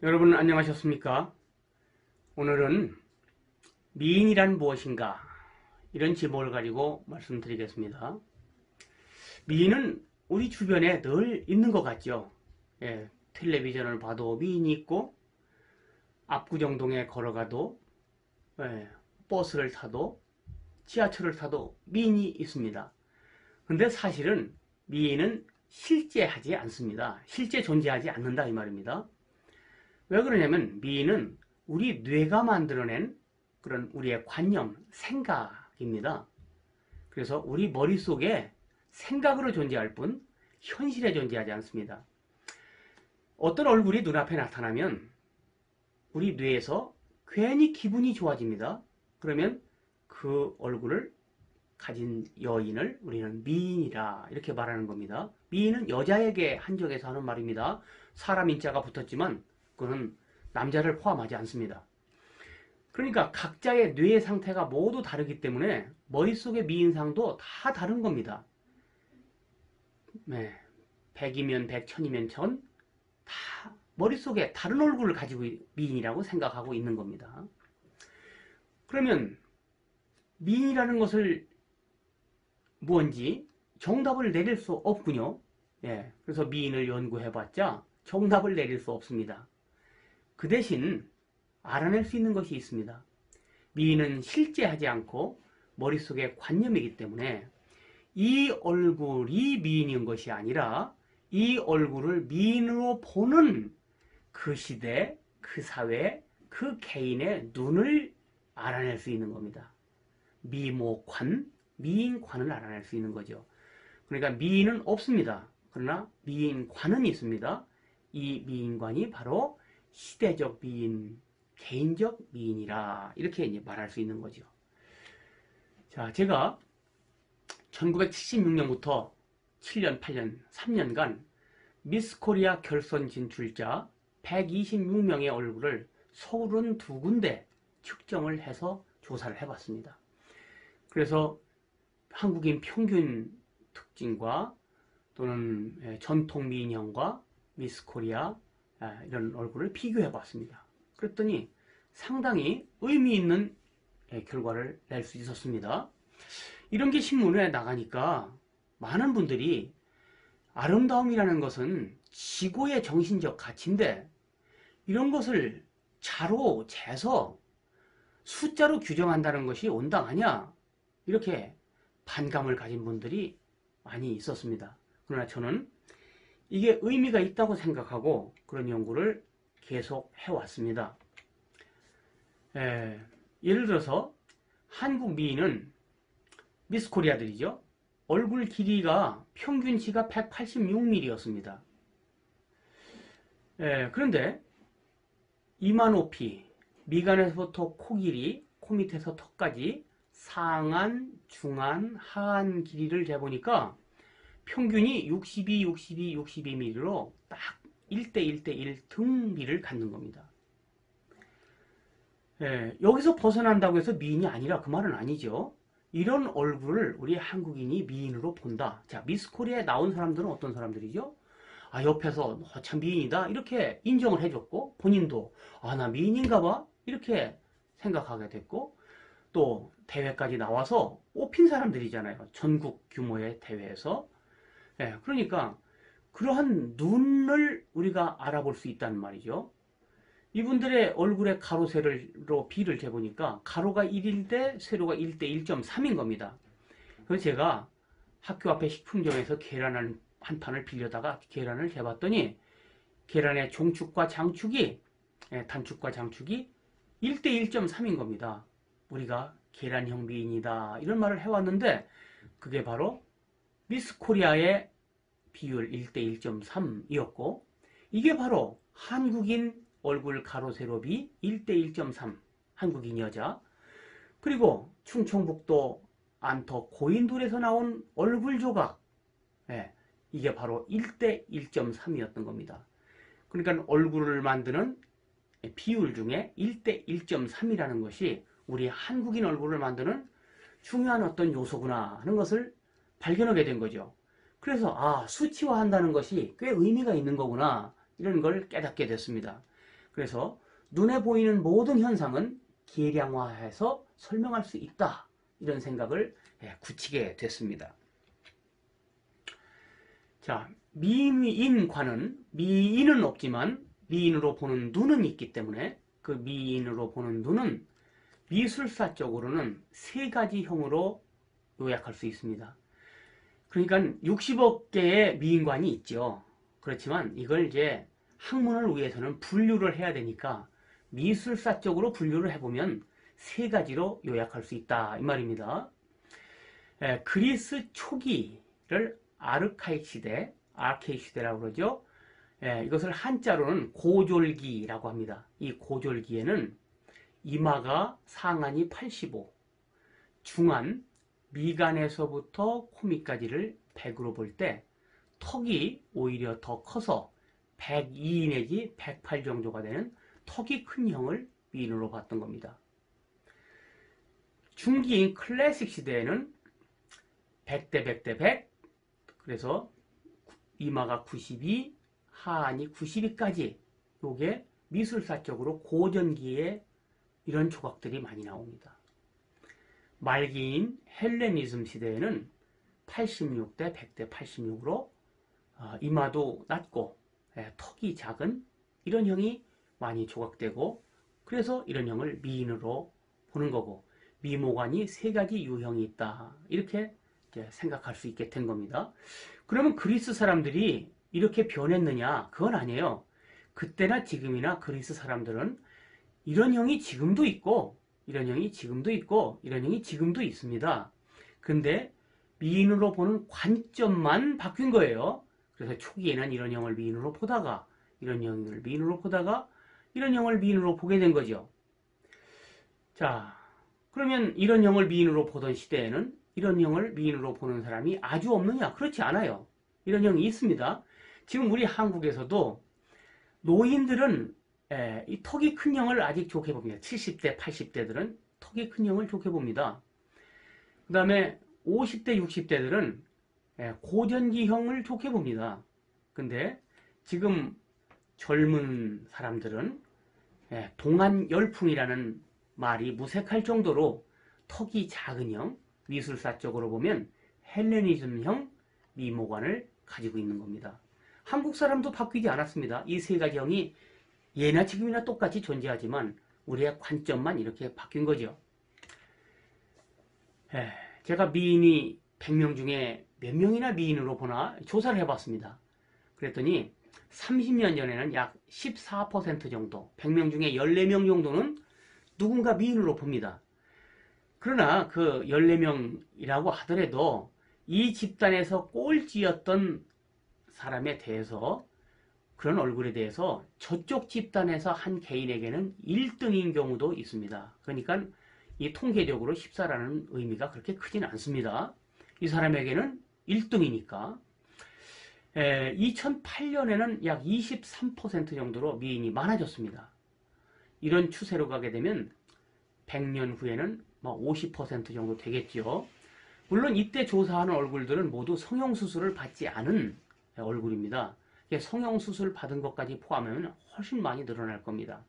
여러분 안녕하셨습니까? 오늘은 미인이란 무엇인가 이런 제목을 가지고 말씀드리겠습니다. 미인은 우리 주변에 늘 있는 것 같죠. 예, 텔레비전을 봐도 미인이 있고 압구정동에 걸어가도 예, 버스를 타도 지하철을 타도 미인이 있습니다. 근데 사실은 미인은 실제하지 않습니다. 실제 존재하지 않는다 이 말입니다. 왜 그러냐면 미인은 우리 뇌가 만들어낸 그런 우리의 관념, 생각입니다. 그래서 우리 머릿속에 생각으로 존재할 뿐 현실에 존재하지 않습니다. 어떤 얼굴이 눈앞에 나타나면 우리 뇌에서 괜히 기분이 좋아집니다. 그러면 그 얼굴을 가진 여인을 우리는 미인이라 이렇게 말하는 겁니다. 미인은 여자에게 한정해서 하는 말입니다. 사람 인자가 붙었지만 그거는 남자를 포함하지 않습니다. 그러니까 각자의 뇌의 상태가 모두 다르기 때문에 머릿속의 미인상도 다 다른 겁니다. 네. 100이면 100, 1000이면 1000, 다 머릿속에 다른 얼굴을 가지고 미인이라고 생각하고 있는 겁니다. 그러면 미인이라는 것을 뭔지 정답을 내릴 수 없군요. 예, 그래서 미인을 연구해봤자 정답을 내릴 수 없습니다. 그 대신 알아낼 수 있는 것이 있습니다. 미인은 실제 하지 않고 머릿속의 관념이기 때문에 이 얼굴이 미인인 것이 아니라 이 얼굴을 미인으로 보는 그 시대, 그 사회, 그 개인의 눈을 알아낼 수 있는 겁니다. 미모관, 미인관을 알아낼 수 있는 거죠. 그러니까 미인은 없습니다. 그러나 미인관은 있습니다. 이 미인관이 바로 시대적 미인, 개인적 미인이라 이렇게 이제 말할 수 있는 거죠. 자, 제가 1976년부터 7년, 8년, 3년간 미스 코리아 결선 진출자 126명의 얼굴을 서울은 두 군데 측정을 해서 조사를 해봤습니다. 그래서 한국인 평균 특징과 또는 예, 전통 미인형과 미스 코리아 아, 이런 얼굴을 비교해 봤습니다. 그랬더니 상당히 의미 있는 예, 결과를 낼 수 있었습니다. 이런 게 신문에 나가니까 많은 분들이 아름다움이라는 것은 지고의 정신적 가치인데 이런 것을 자로 재서 숫자로 규정한다는 것이 온당하냐 이렇게 반감을 가진 분들이 많이 있었습니다. 그러나 저는 이게 의미가 있다고 생각하고 그런 연구를 계속 해왔습니다. 에, 예를 들어서 한국 미인은 미스 코리아들이죠. 얼굴 길이가 평균치가 186mm였습니다. 그런데 이마 높이, 미간에서부터 코 길이, 코 밑에서 턱까지 상안, 중안, 하안 길이를 재보니까 평균이 62, 62, 62mm로 딱 1대 1대 1 등비를 갖는 겁니다. 예, 여기서 벗어난다고 해서 미인이 아니라 그 말은 아니죠. 이런 얼굴을 우리 한국인이 미인으로 본다. 자, 미스 코리아에 나온 사람들은 어떤 사람들이죠? 아, 옆에서 어, 참 미인이다. 이렇게 인정을 해줬고, 본인도, 아, 나 미인인가 봐. 이렇게 생각하게 됐고, 또 대회까지 나와서 뽑힌 사람들이잖아요. 전국 규모의 대회에서. 예, 그러니까 그러한 눈을 우리가 알아볼 수 있다는 말이죠. 이분들의 얼굴의 가로 세로로 비를 재보니까 가로가 1일 때 세로가 1대 1.3인 겁니다. 그래서 제가 학교 앞에 식품점에서 계란 한 판을 빌려다가 계란을 재봤더니 계란의 종축과 장축이 예, 단축과 장축이 1대 1.3인 겁니다. 우리가 계란형 미인이다 이런 말을 해왔는데 그게 바로 미스 코리아의 비율 1대 1.3이었고 이게 바로 한국인 얼굴 가로 세로비 1대 1.3 한국인 여자 그리고 충청북도 안터 고인돌에서 나온 얼굴 조각 예, 이게 바로 1대 1.3이었던 겁니다. 그러니까 얼굴을 만드는 비율 중에 1대 1.3이라는 것이 우리 한국인 얼굴을 만드는 중요한 어떤 요소구나 하는 것을 발견하게 된 거죠. 그래서 아 수치화한다는 것이 꽤 의미가 있는 거구나 이런 걸 깨닫게 됐습니다. 그래서 눈에 보이는 모든 현상은 계량화해서 설명할 수 있다. 이런 생각을 예, 굳히게 됐습니다. 자, 미인관은 미인은 없지만 미인으로 보는 눈은 있기 때문에 그 미인으로 보는 눈은 미술사적으로는 세 가지 형으로 요약할 수 있습니다. 그러니까 60억 개의 미인관이 있죠. 그렇지만 이걸 이제 학문을 위해서는 분류를 해야 되니까 미술사적으로 분류를 해보면 세 가지로 요약할 수 있다 이 말입니다. 에, 그리스 초기를 아르카익 시대, 아케익 시대라고 그러죠. 에, 이것을 한자로는 고졸기라고 합니다. 이 고졸기에는 이마가 상안이 85, 중안, 미간에서부터 코밑까지를 100으로 볼 때 턱이 오히려 더 커서 102 내지 108 정도가 되는 턱이 큰 형을 미인으로 봤던 겁니다. 중기인 클래식 시대에는 100대 100대 100 그래서 이마가 92, 하안이 92까지 요게 미술사적으로 고전기에 이런 조각들이 많이 나옵니다. 말기인 헬레니즘 시대에는 86대 100대 86으로 이마도 낮고 예, 턱이 작은 이런 형이 많이 조각되고 그래서 이런 형을 미인으로 보는 거고 미모관이 세 가지 유형이 있다 이렇게 생각할 수 있게 된 겁니다. 그러면 그리스 사람들이 이렇게 변했느냐? 그건 아니에요. 그때나 지금이나 그리스 사람들은 이런 형이 지금도 있고 이런 형이 지금도 있고 이런 형이 지금도 있습니다. 근데 미인으로 보는 관점만 바뀐 거예요. 그래서 초기에는 이런 형을 미인으로 보다가 이런 형을 미인으로 보다가 이런 형을 미인으로 보게 된 거죠. 자, 그러면 이런 형을 미인으로 보던 시대에는 이런 형을 미인으로 보는 사람이 아주 없느냐? 그렇지 않아요. 이런 형이 있습니다. 지금 우리 한국에서도 노인들은 에, 이 턱이 큰 형을 아직 좋게 봅니다. 70대, 80대들은 턱이 큰 형을 좋게 봅니다. 그 다음에 50대, 60대들은 예, 고전기형을 좋게 봅니다. 근데 지금 젊은 사람들은 예, 동안 열풍이라는 말이 무색할 정도로 턱이 작은 형, 미술사적으로 보면 헬레니즘형 미모관을 가지고 있는 겁니다. 한국 사람도 바뀌지 않았습니다. 이 세 가지 형이 예나 지금이나 똑같이 존재하지만 우리의 관점만 이렇게 바뀐 거죠. 에, 제가 미인이 100명 중에 몇 명이나 미인으로 보나 조사를 해봤습니다. 그랬더니 30년 전에는 약 14% 정도, 100명 중에 14명 정도는 누군가 미인으로 봅니다. 그러나 그 14명이라고 하더라도 이 집단에서 꼴찌였던 사람에 대해서 그런 얼굴에 대해서 저쪽 집단에서 한 개인에게는 1등인 경우도 있습니다. 그러니까 이 통계적으로 14라는 의미가 그렇게 크진 않습니다. 이 사람에게는 1등이니까. 2008년에는 약 23% 정도로 미인이 많아졌습니다. 이런 추세로 가게 되면 100년 후에는 뭐50% 정도 되겠죠. 물론 이때 조사하는 얼굴들은 모두 성형수술을 받지 않은 얼굴입니다. 성형수술 받은 것까지 포함하면 훨씬 많이 늘어날 겁니다.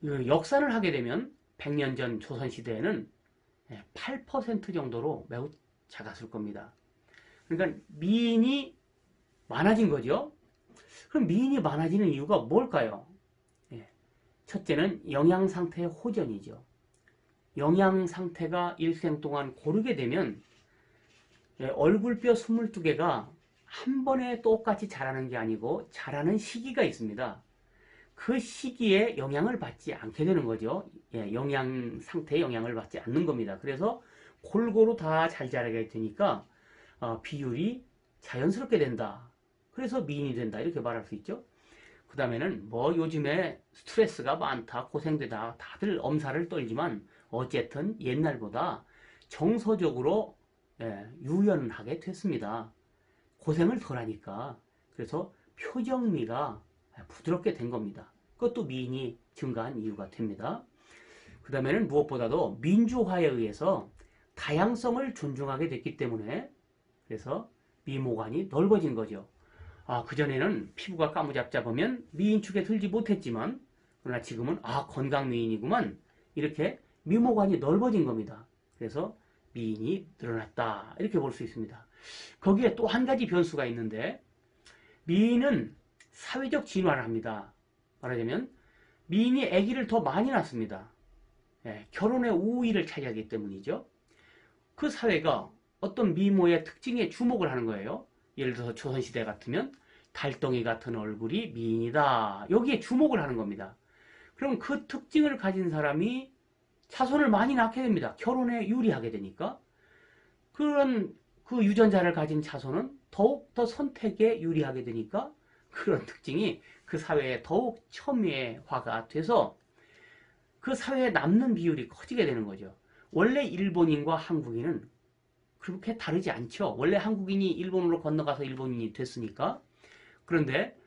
그 역산을 하게 되면 100년 전 조선시대에는 8% 정도로 매우 작았을 겁니다. 그러니까 미인이 많아진 거죠. 그럼 미인이 많아지는 이유가 뭘까요? 예. 첫째는 영양 상태의 호전이죠. 영양 상태가 일생 동안 고르게 되면 예, 얼굴뼈 22개가 한 번에 똑같이 자라는 게 아니고 자라는 시기가 있습니다. 그 시기에 영향을 받지 않게 되는 거죠. 예, 영양 상태에 영향을 받지 않는 겁니다. 그래서 골고루 다 잘 자라게 되니까 어, 비율이 자연스럽게 된다. 그래서 미인이 된다. 이렇게 말할 수 있죠. 그 다음에는 뭐 요즘에 스트레스가 많다, 고생되다, 다들 엄살을 떨지만 어쨌든 옛날보다 정서적으로 예, 유연하게 됐습니다. 고생을 덜 하니까. 그래서 표정미가 부드럽게 된 겁니다. 그것도 미인이 증가한 이유가 됩니다. 그 다음에는 무엇보다도 민주화에 의해서 다양성을 존중하게 됐기 때문에 그래서 미모관이 넓어진 거죠. 아, 그전에는 피부가 까무잡잡하면 미인 축에 들지 못했지만 그러나 지금은 아 건강 미인이구만 이렇게 미모관이 넓어진 겁니다. 그래서 미인이 늘어났다 이렇게 볼 수 있습니다. 거기에 또 한 가지 변수가 있는데 미인은 사회적 진화를 합니다. 말하자면 미인이 아기를 더 많이 낳습니다. 예, 결혼의 우위를 차지하기 때문이죠. 그 사회가 어떤 미모의 특징에 주목을 하는 거예요. 예를 들어서 조선시대 같으면 달덩이 같은 얼굴이 미인이다. 여기에 주목을 하는 겁니다. 그럼 그 특징을 가진 사람이 자손을 많이 낳게 됩니다. 결혼에 유리하게 되니까. 그런 그 유전자를 가진 자손은 더욱 더 선택에 유리하게 되니까 그런 특징이 그 사회에 더욱 첨예화가 돼서 그 사회에 남는 비율이 커지게 되는 거죠. 원래 일본인과 한국인은 그렇게 다르지 않죠. 원래 한국인이 일본으로 건너가서 일본인이 됐으니까. 그런데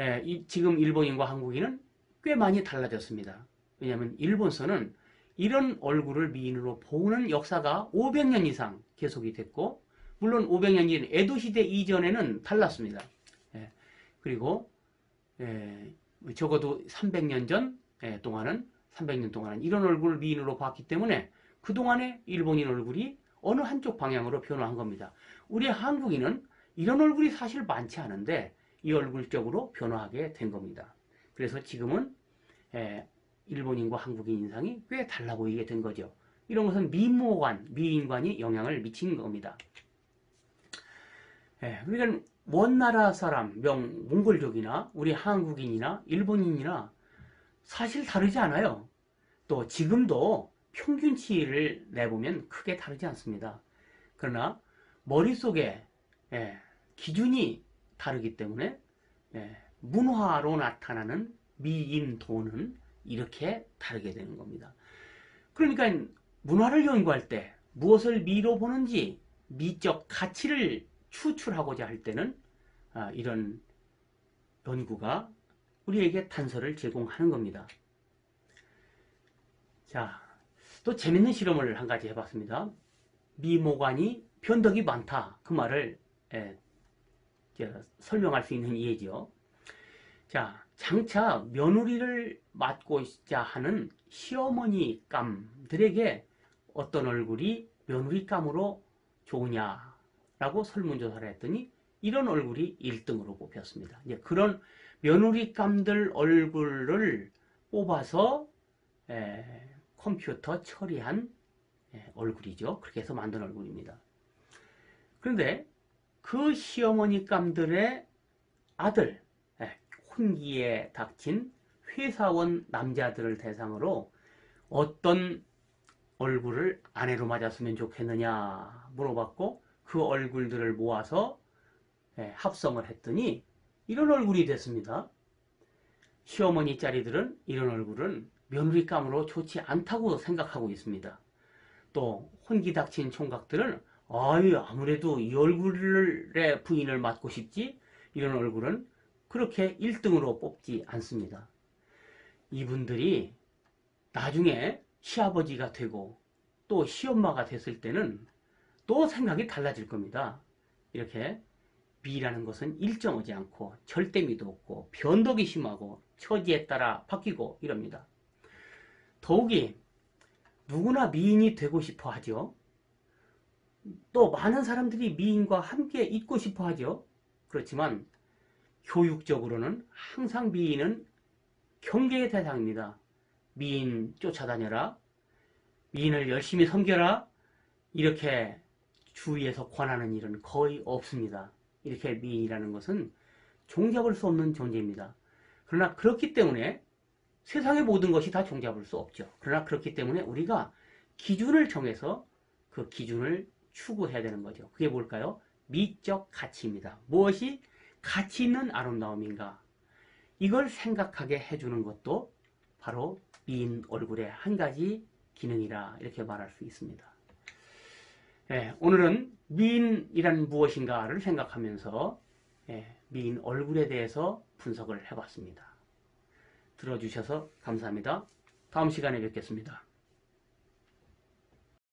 예, 이- 지금 일본인과 한국인은 꽤 많이 달라졌습니다. 왜냐하면 일본서는 이런 얼굴을 미인으로 보는 역사가 500년 이상 계속이 됐고 물론 500년 전 에도 시대 이전에는 달랐습니다. 예, 그리고 예, 적어도 300년 전 예, 동안은 300년 동안은 이런 얼굴을 미인으로 봤기 때문에 그 동안에 일본인 얼굴이 어느 한쪽 방향으로 변화한 겁니다. 우리 한국인은 이런 얼굴이 사실 많지 않은데 이 얼굴 쪽으로 변화하게 된 겁니다. 그래서 지금은 예, 일본인과 한국인 인상이 꽤 달라 보이게 된 거죠. 이런 것은 미모관, 미인관이 영향을 미친 겁니다. 예, 그러니까 먼 나라 사람, 명, 몽골족이나 우리 한국인이나 일본인이나 사실 다르지 않아요. 또 지금도 평균치를 내보면 크게 다르지 않습니다. 그러나 머릿속에 예, 기준이 다르기 때문에 예, 문화로 나타나는 미인도는 이렇게 다르게 되는 겁니다. 그러니까 문화를 연구할 때 무엇을 미로 보는지 미적 가치를 추출하고자 할 때는 아, 이런 연구가 우리에게 단서를 제공하는 겁니다. 자, 또 재밌는 실험을 한 가지 해봤습니다. 미모관이 변덕이 많다. 그 말을 예, 저, 설명할 수 있는 예죠. 자, 장차 며느리를 맡고자 하는 시어머니 감들에게 어떤 얼굴이 며느리 감으로 좋으냐 라고 설문조사를 했더니 이런 얼굴이 1등으로 뽑혔습니다. 이제 그런 며느리 감들 얼굴을 뽑아서 에, 컴퓨터 처리한 에, 얼굴이죠. 그렇게 해서 만든 얼굴입니다. 그런데 그 시어머니 감들의 아들, 에, 혼기에 닥친 회사원 남자들을 대상으로 어떤 얼굴을 아내로 맞았으면 좋겠느냐 물어봤고 그 얼굴들을 모아서 예, 합성을 했더니 이런 얼굴이 됐습니다. 시어머니 짜리들은 이런 얼굴은 며느리감으로 좋지 않다고 생각하고 있습니다. 또 혼기 닥친 총각들은 아유 아무래도 이 얼굴의 부인을 맡고 싶지 이런 얼굴은 그렇게 1등으로 뽑지 않습니다. 이분들이 나중에 시아버지가 되고 또 시엄마가 됐을 때는 또 생각이 달라질 겁니다. 이렇게 미라는 것은 일정하지 않고 절대미도 없고 변덕이 심하고 처지에 따라 바뀌고 이럽니다. 더욱이 누구나 미인이 되고 싶어 하죠. 또 많은 사람들이 미인과 함께 있고 싶어 하죠. 그렇지만 교육적으로는 항상 미인은 경계의 대상입니다. 미인 쫓아다녀라. 미인을 열심히 섬겨라. 이렇게 주위에서 권하는 일은 거의 없습니다. 이렇게 미인이라는 것은 종잡을 수 없는 존재입니다. 그러나 그렇기 때문에 세상의 모든 것이 다 종잡을 수 없죠. 그러나 그렇기 때문에 우리가 기준을 정해서 그 기준을 추구해야 되는 거죠. 그게 뭘까요? 미적 가치입니다. 무엇이 가치 있는 아름다움인가? 이걸 생각하게 해주는 것도 바로 미인 얼굴의 한 가지 기능이라 이렇게 말할 수 있습니다. 예, 오늘은 미인이란 무엇인가를 생각하면서 예, 미인 얼굴에 대해서 분석을 해봤습니다. 들어주셔서 감사합니다. 다음 시간에 뵙겠습니다.